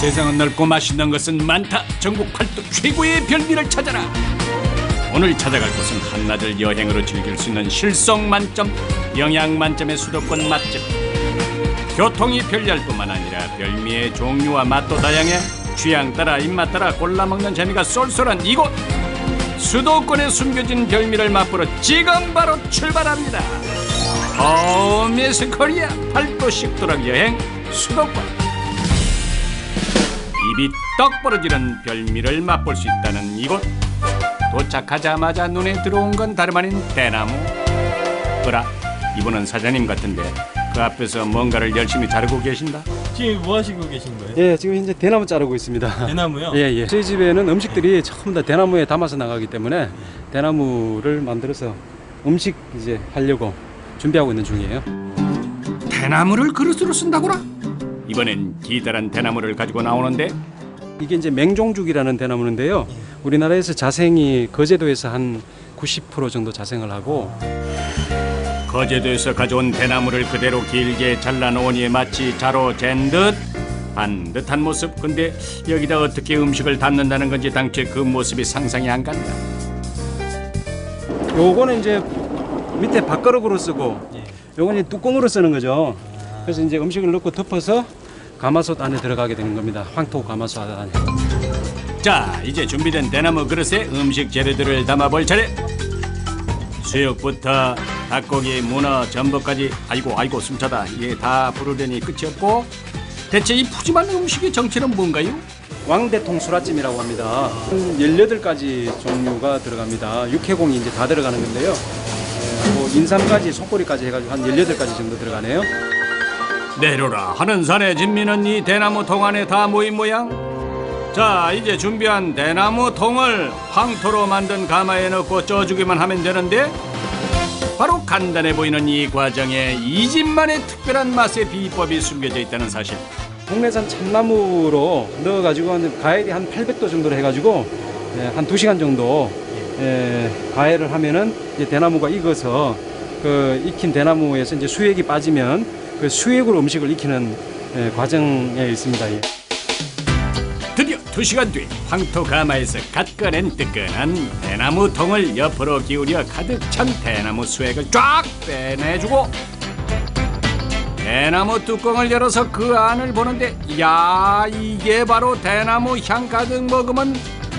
세상은 넓고 맛있는 것은 많다. 전국 팔도 최고의 별미를 찾아라. 오늘 찾아갈 곳은 한나절 여행으로 즐길 수 있는 실속 만점, 영양 만점의 수도권 맛집. 교통이 편리할 뿐만 아니라 별미의 종류와 맛도 다양해 취향 따라 입맛 따라 골라 먹는 재미가 쏠쏠한 이곳. 수도권에 숨겨진 별미를 맛보러 지금 바로 출발합니다. 홈미스 코리아 팔도 식도락 여행 수도권. 입이 떡 벌어지는 별미를 맛볼 수 있다는 이곳. 도착하자마자 눈에 들어온 건 다름 아닌 대나무. 그라 이분은 사장님 같은데 그 앞에서 뭔가를 열심히 자르고 계신다. 지금 뭐 하시고 계신 거예요? 예, 지금 현재 대나무 자르고 있습니다. 대나무요? 예, 예. 저희 집에는 음식들이 전부 다 대나무에 담아서 나가기 때문에 대나무를 만들어서 음식 이제 하려고 준비하고 있는 중이에요. 대나무를 그릇으로 쓴다고라? 이번엔 기다란 대나무를 가지고 나오는데 이게 이제 맹종죽이라는 대나무인데요. 우리나라에서 자생이 거제도에서 한 90% 정도 자생을 하고 거제도에서 가져온 대나무를 그대로 길게 잘라 놓으니 마치 자로 잰 듯 반듯한 모습. 근데 여기다 어떻게 음식을 담는다는 건지 당최 그 모습이 상상이 안 간다. 요거는 이제 밑에 밥그릇으로 쓰고 요거는 이제 뚜껑으로 쓰는 거죠. 그래서 이제 음식을 넣고 덮어서 가마솥 안에 들어가게 되는 겁니다. 황토 가마솥 안에. 자, 이제 준비된 대나무 그릇에 음식 재료들을 담아볼 차례. 수육부터 닭고기, 문어, 전복까지 아이고 아이고 숨차다. 이게 다 부르려니 끝이 없고 대체 이 푸짐한 음식의 정체는 뭔가요? 왕대통 수라찜이라고 합니다. 한 18가지 종류가 들어갑니다. 육해공이 이제 다 들어가는 건데요. 예, 뭐 인삼까지 속꼬리까지 해가지고 한 18가지 정도 들어가네요. 내려라 하는 산의 진미는 이 대나무 통 안에 다 모인 모양. 자, 이제 준비한 대나무 통을 황토로 만든 가마에 넣고 쪄주기만 하면 되는데 바로 간단해 보이는 이 과정에 이 집만의 특별한 맛의 비법이 숨겨져 있다는 사실. 국내산 참나무로 넣어가지고 한 가열이 한 800도 정도로 해가지고 예, 한 2시간 정도 예, 가열을 하면은 이제 대나무가 익어서 그 익힌 대나무에서 이제 수액이 빠지면 그 수액으로 음식을 익히는 예, 과정에 있습니다. 예. 드디어 두 시간 뒤 황토 가마에서 갓 꺼낸 뜨끈한 대나무 통을 옆으로 기울여 가득 찬 대나무 수액을 쫙 빼내주고 대나무 뚜껑을 열어서 그 안을 보는데 야 이게 바로 대나무 향 가득 먹으면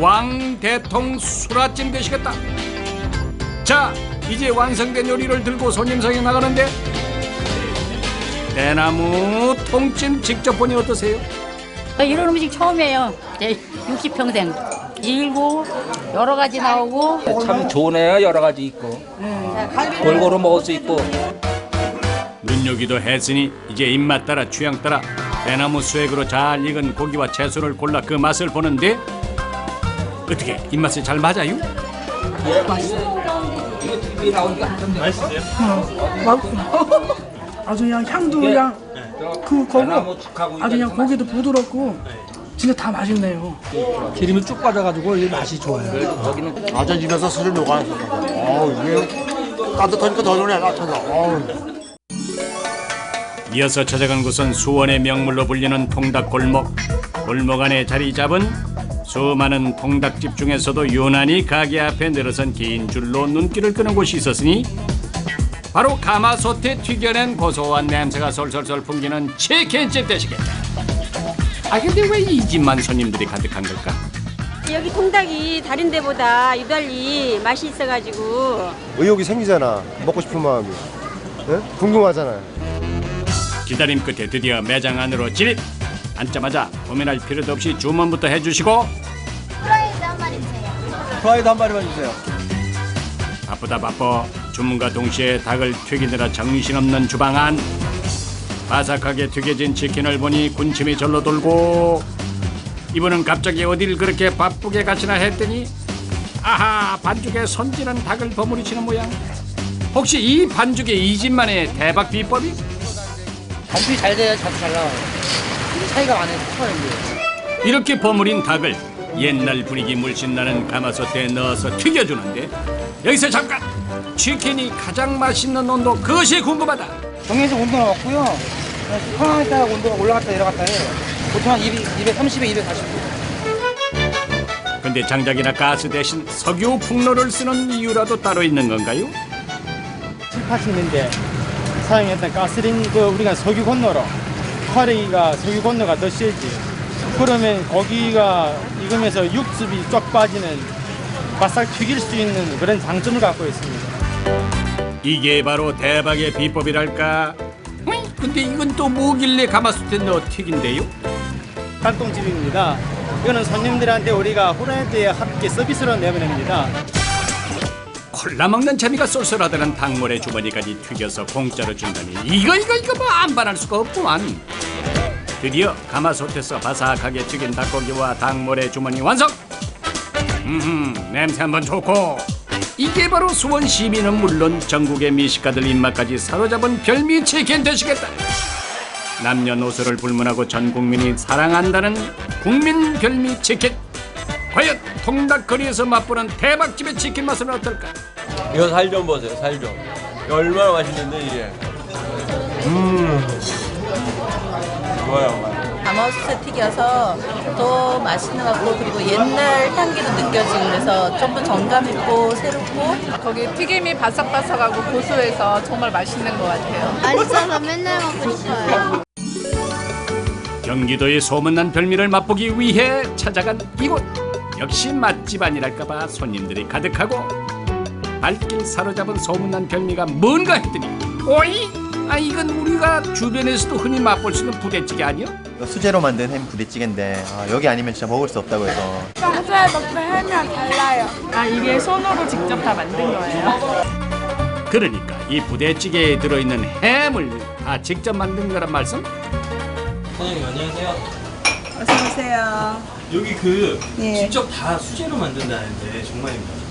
왕대통 수라찜 되시겠다 자 이제 완성된 요리를 들고 손님상에 나가는데 대나무 통찜 직접 보니 어떠세요? 나 이런 음식 처음이에요. 제 60평생. 길고 여러 가지 나오고 참 좋네요 여러 가지 있고 골고루 먹을 수 있고 눈요기도 했으니 이제 입맛 따라 취향 따라 대나무 수액으로 잘 익은 고기와 채소를 골라 그 맛을 보는데 어떻게 입맛에 잘 맞아요? 나오니까 한참 맛있으세요? 아주 그냥 향도 그냥 그 대나무 거고 아주 그냥 고기도 부드럽고 진짜 다 맛있네요. 기름이 쭉 빠져가지고 이 맛이 좋아요. 여기는 아저 집에서 술을 녹아서 이게 따뜻하니까 더 좋네 따뜻하다 어우. 이어서 찾아간 곳은 수원의 명물로 불리는 통닭 골목. 골목 안에 자리 잡은 수많은 통닭집 중에서도 유난히 가게 앞에 늘어선 긴 줄로 눈길을 끄는 곳이 있었으니 바로 가마솥에 튀겨낸 고소한 냄새가 솔솔솔 풍기는 치킨집 되시겠다. 아 근데 왜 이 집만 손님들이 가득한 걸까? 여기 통닭이 다른 데보다 유달리 맛이 있어가지고. 의욕이 생기잖아. 먹고 싶은 마음이. 예? 궁금하잖아요. 기다림 끝에 드디어 매장 안으로 진입. 앉자마자 고민할 필요도 없이 주문부터 해주시고. 프라이드 한 마리만 주세요. 바쁘다 바빠 주문과 동시에 닭을 튀기느라 정신없는 주방 안 바삭하게 튀겨진 치킨을 보니 군침이 절로 돌고 이분은 갑자기 어딜 그렇게 바쁘게 가시나 했더니 아하 반죽에 손질한 닭을 버무리시는 모양 혹시 이 반죽에 이 집만의 대박 비법이? 반죽이 잘 돼야 자주 잘 나와요. 차이가 많아요. 이렇게 버무린 닭을 옛날 분위기 물씬 나는 가마솥에 넣어서 튀겨주는데 여기서 잠깐 치킨이 가장 맛있는 온도 그것이 궁금하다 정해서 온도가 왔고요. 편하게 따라 온도가 올라갔다 내려갔다 해요. 보통 한 200, 230에 240. 근데 장작이나 가스 대신 석유 풍로를 쓰는 이유라도 따로 있는 건가요? 7, 80년대 사용했던 가스린 그 우리가 석유 건너로 화력이가 석유 건너가 더 세지. 그러면 고기가 익으면서 육즙이 쫙 빠지는 바싹 튀길 수 있는 그런 장점을 갖고 있습니다. 이게 바로 대박의 비법이랄까? 어이, 근데 이건 또 뭐길래 가마솥에 넣어 튀긴대요? 닭똥집입니다. 이거는 손님들한테 우리가 후라이드에 함께 서비스로 내보냅니다. 콜라 먹는 재미가 쏠쏠하다는 닭모래 주머니까지 튀겨서 공짜로 준다니 이거 이거 이거 뭐 안 반할 수가 없구만 드디어 가마솥에서 바삭하게 튀긴 닭고기와 닭모래 주머니 완성 음 냄새 한번 좋고 이게 바로 수원 시민은 물론 전국의 미식가들 입맛까지 사로잡은 별미 치킨 되시겠다 남녀노소를 불문하고 전 국민이 사랑한다는 국민 별미 치킨 과연 통닭거리에서 맛보는 대박집의 치킨 맛은 어떨까 이거 살 좀 보세요, 살 좀. 얼마나 맛있는데 이게. 음. 좋아요. 가마솥에 튀겨서 더 맛있는 것 같고 그리고 옛날 향기도 느껴지고 그래서 좀더 정감 있고 새롭고 거기 튀김이 바삭바삭하고 고소해서 정말 맛있는 것 같아요. 맛있어서 맨날 먹고 싶어요. 경기도의 소문난 별미를 맛보기 위해 찾아간 이곳 역시 맛집 아니랄까봐 손님들이 가득하고 발길 사로잡은 소문난 별미가 뭔가 했더니 오이 아 이건 우리가 주변에서도 흔히 맛볼 수 있는 부대찌개 아니야? 수제로 만든 햄 부대찌개인데 아, 여기 아니면 진짜 먹을 수 없다고 해서 평소에 먹던 햄이랑 달라요. 아 이게 손으로 직접 다 만든 거예요? 그러니까 이 부대찌개에 들어있는 햄을 다 직접 만든 거란 말씀? 사장님 안녕하세요. 어서 오세요. 여기 그 예. 직접 다 수제로 만든다는데 정말입니다.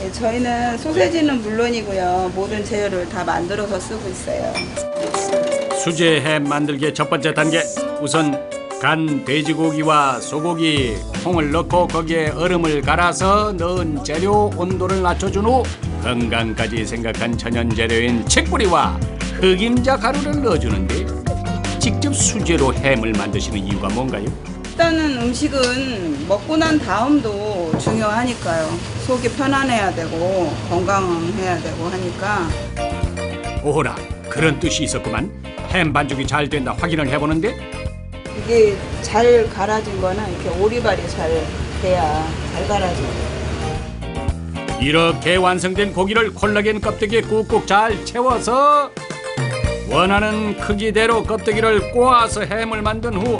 네, 저희는 소세지는 물론이고요. 모든 재료를 다 만들어서 쓰고 있어요. 수제 햄 만들기의 첫 번째 단계 우선 간 돼지고기와 소고기 콩을 넣고 거기에 얼음을 갈아서 넣은 재료 온도를 낮춰준 후 건강까지 생각한 천연 재료인 책뿌리와 흑임자 가루를 넣어주는데 직접 수제로 햄을 만드시는 이유가 뭔가요? 일단은 음식은 먹고 난 다음도 중요하니까요. 속이 편안해야 되고 건강해야 되고 하니까 오호라 그런 뜻이 있었구만 햄 반죽이 잘 된다 확인을 해보는데 이게 잘 갈아진 거는 이렇게 오리발이 잘 돼야 잘 갈아져요. 이렇게 완성된 고기를 콜라겐 껍데기에 꾹꾹 잘 채워서 원하는 크기대로 껍데기를 꼬아서 햄을 만든 후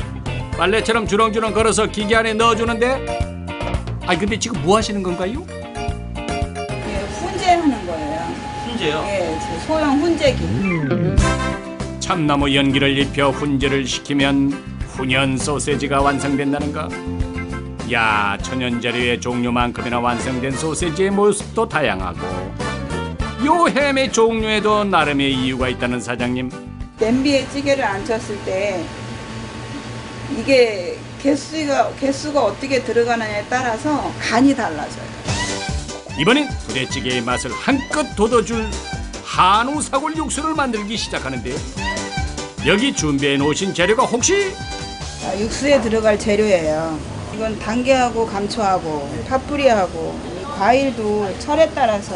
빨래처럼 주렁주렁 걸어서 기계 안에 넣어주는데 아니 근데 지금 뭐 하시는 건가요? 이게 훈제하는 거예요. 훈제요? 예, 제 소형 훈제기. 참나무 연기를 입혀 훈제를 시키면 훈연 소세지가 완성된다는가? 야 천연 재료의 종류만큼이나 완성된 소세지의 모습도 다양하고 요 햄의 종류에도 나름의 이유가 있다는 사장님 냄비에 찌개를 안 쳤을 때 이게 개수가 개수가 어떻게 들어가느냐에 따라서 간이 달라져요. 이번엔 부대찌개의 맛을 한껏 돋워줄 한우 사골 육수를 만들기 시작하는데 여기 준비해 놓으신 재료가 혹시 아, 육수에 들어갈 재료예요. 이건 단계하고 감초하고 파뿌리하고 이 과일도 철에 따라서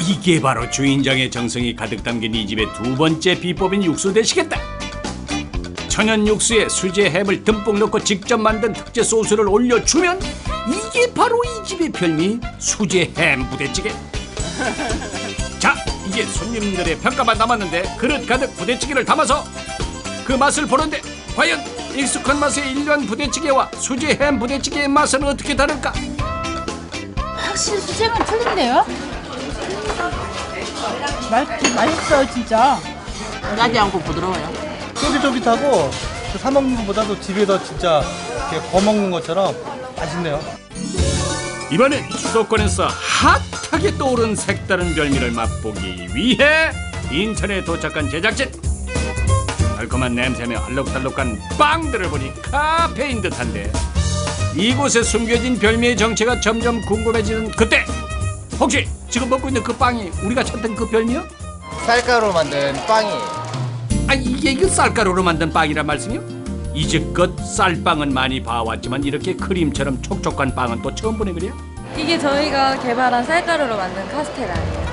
이제 이게 바로 주인장의 정성이 가득 담긴 이 집의 두 번째 비법인 육수 되시겠다. 천연 육수에 수제 햄을 듬뿍 넣고 직접 만든 특제 소스를 올려주면 이게 바로 이 집의 별미 수제 햄 부대찌개. 자, 이제 손님들의 평가만 남았는데 그릇 가득 부대찌개를 담아서 그 맛을 보는데 과연 익숙한 맛의 일반 부대찌개와 수제 햄 부대찌개의 맛은 어떻게 다를까? 확실히 수제는 틀린데요? 맛, 맛있어요, 진짜. 짜지 않고 부드러워요. 쫄깃쫄깃하고 사 먹는 것보다도 집에서 진짜 이렇게 거 먹는 것처럼 맛있네요. 이번엔 수도권에서 핫하게 떠오른 색다른 별미를 맛보기 위해 인천에 도착한 제작진 달콤한 냄새며 알록달록한 빵들을 보니 카페인 듯한데 이곳에 숨겨진 별미의 정체가 점점 궁금해지는 그때 혹시 지금 먹고 있는 그 빵이 우리가 찾던 그 별미요? 쌀가루 만든 빵이 아 이게 이거 쌀가루로 만든 빵이란 말씀이요? 이제껏 쌀빵은 많이 봐왔지만 이렇게 크림처럼 촉촉한 빵은 또 처음 보네 그래요? 이게 저희가 개발한 쌀가루로 만든 카스테라예요.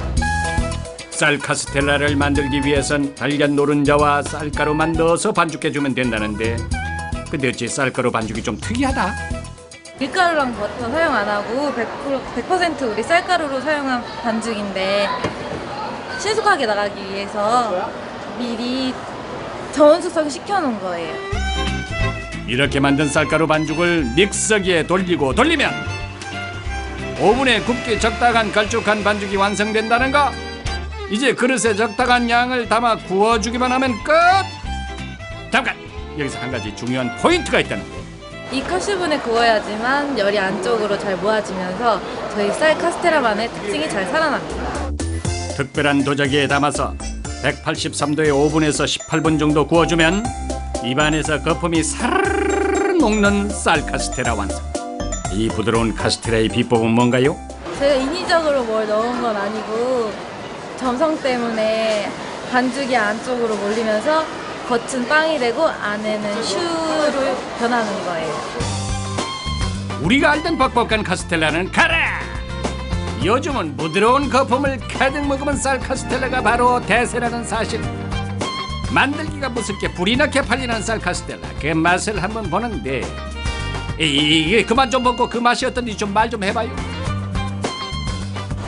쌀 카스텔라를 만들기 위해선 달걀 노른자와 쌀가루만 넣어서 반죽해주면 된다는데 근데 어째 쌀가루 반죽이 좀 특이하다 밀가루랑 버터 사용 안 하고 100%, 100% 우리 쌀가루로 사용한 반죽인데 신속하게 나가기 위해서 미리 저온 숙성 시켜놓은 거예요. 이렇게 만든 쌀가루 반죽을 믹서기에 돌리고 돌리면 오븐에 굽기 적당한 걸쭉한 반죽이 완성된다는 거 이제 그릇에 적당한 양을 담아 구워주기만 하면 끝 잠깐 여기서 한 가지 중요한 포인트가 있다는데 이 카슈분에 구워야지만 열이 안쪽으로 잘 모아지면서 저희 쌀 카스테라만의 특징이 잘 살아납니다. 특별한 도자기에 담아서 183도의 오븐에서 18분 정도 구워주면 입안에서 거품이 사르르 녹는 쌀 카스테라 완성. 이 부드러운 카스테라의 비법은 뭔가요? 제가 인위적으로 뭘 넣은 건 아니고 점성 때문에 반죽이 안쪽으로 몰리면서 겉은 빵이 되고 안에는 슈로 변하는 거예요. 우리가 알던 뻑뻑한 카스텔라는 가라! 요즘은 부드러운 거품을 가득 머금은 쌀 카스텔라가 바로 대세라는 사실. 만들기가 무섭게 불이 나게 팔리는 쌀 카스텔라 그 맛을 한번 보는데 이- 이게 그만 좀 먹고 그 맛이 어떤지 좀 말 좀 해봐요.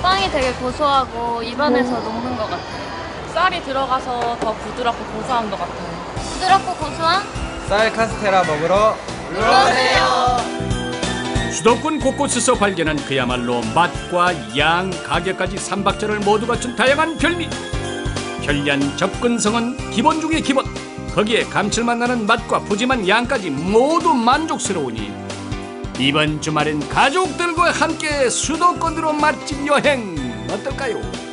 빵이 되게 고소하고 입안에서 녹는 것 같아요. 쌀이 들어가서 더 부드럽고 고소한 것 같아요. 부드럽고 고소한? 쌀 카스테라 먹으러 수도권 곳곳에서 발견한 그야말로 맛과 양, 가격까지 삼박자를 모두 갖춘 다양한 별미. 편리한 접근성은 기본 중의 기본. 거기에 감칠맛 나는 맛과 푸짐한 양까지 모두 만족스러우니 이번 주말엔 가족들과 함께 수도권으로 맛집 여행 어떨까요?